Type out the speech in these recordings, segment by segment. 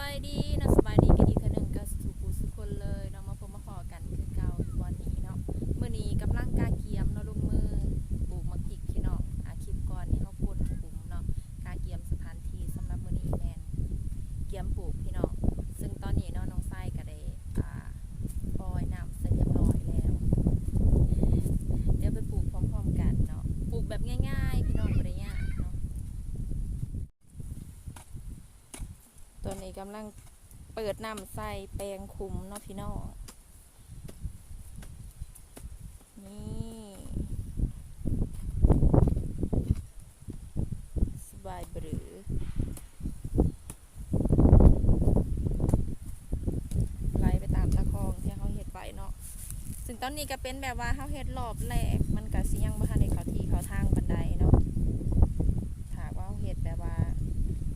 บายดีนะ ตัวนี้กำลังเปิดน้ำใส่แปลงคุมเนาะพี่น้องนี่สบายบรือไหลไปตามตะคองที่เขาเฮ็ดไว้เนาะซึ่งตอนนี้ก็เป็นแบบว่าเขาเฮ็ดรอบแรกมันก็สิยังบ่ทันได้เขาที่เขาทางปานใดเนาะถ้าว่าเขาเฮ็ดแบบว่า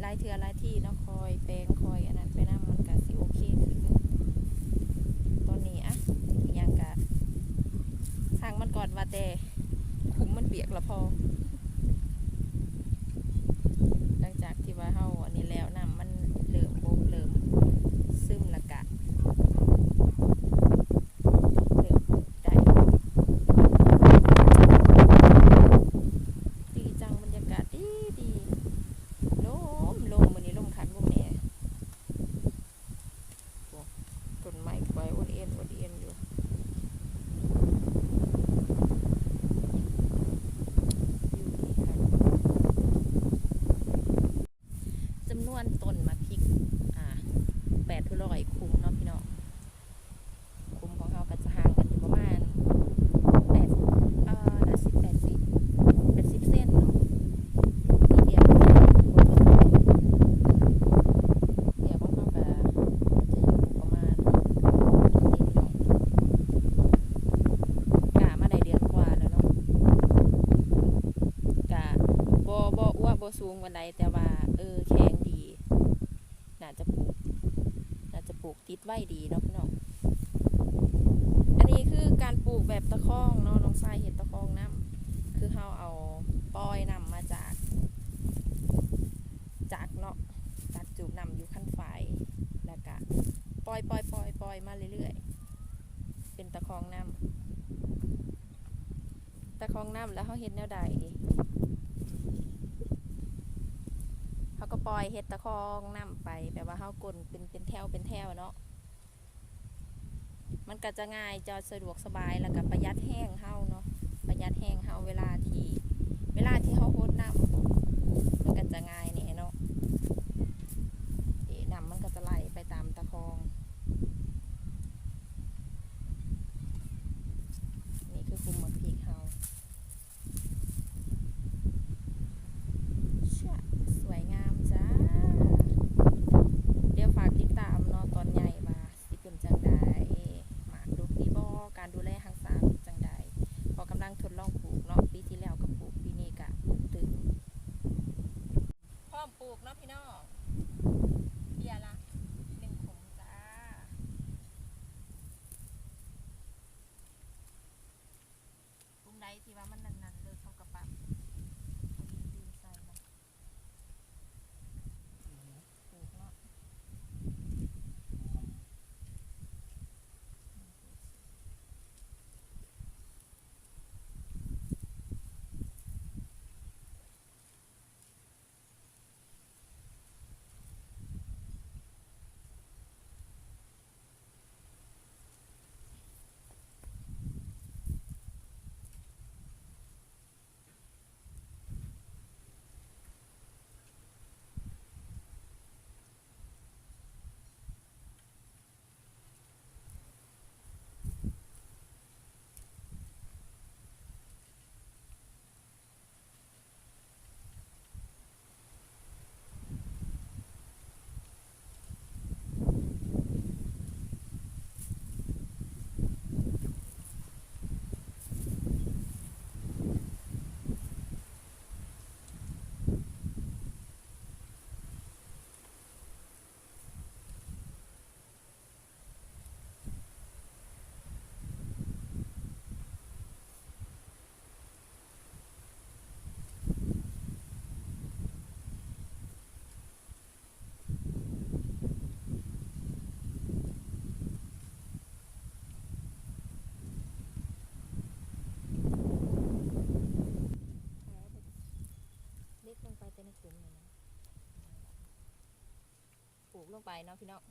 หลายเทือหลายที่เนาะคอยแปลงคอยอันนั้นไปนํมันก็สิโอเคขึ้นตอนนี้อะอยังกะทางมันก่อนว่าแต่คุมมันเปียกละพอ หลังจากที่ว่าเฮาอันนี้แล้วน้ำมันเริ่มบกเริ่มซึมและกะ เริ่มได้ดีจังบรรยากาศดีดีลมลมมื้อนี้ลมคักบ่แม่โอ้ต้นไม้ไว้อวดเอ็นอวดเอ็นอยู่อยู่ดีค่ะจำนวนต้นมะพริก อ่าแปดทุร้อยคุ้มเนาะพี่น้อง คุมของเราก็จะห่างกันอยู่ประมาณแปดเอ่อน่าสิแปดสิบแปดสิบเซนเนาะสี่เหลี่ยมบนต้นไม้เดี๋ยวของเราก็จะอยู่ประมาณนี่เนาะกะมาได้เดือนกว่าแล้วเนาะกะบ่ บ่อ้วสูงวันใดแต่ว่า เออแข็งดี น่าจะปลูก น่าจะปลูกติดไว้ดีเนาะพี่น้อง อันนี้คือการปลูกแบบตะคองเนาะน้องทรายเห็นตะคองน้ำคือเราเอาปอยน้ำมาจาก จากเนาะ จากจูบน้ำอยู่ขั้นไฟแล้วก็ปล่อยปล่อยปล่อยปล่อยมาเรื่อยๆ เป็นตะคองน้ำตะคองน้ำแล้วเขาเห็นแนวใด เขาก็ปล่อยเห็ดตะคองน้ำไปแบบว่าเขากลนเป็นเป็นแถวเป็นแถวเนาะมันก็จะง่ายจะสะดวกสบายแล้วก็ประหยัดแห้งเฮาเนาะประหยัดแห้งเฮาเวลาที่ เวลาที่เขา ลงไปเนาะพี่น้อง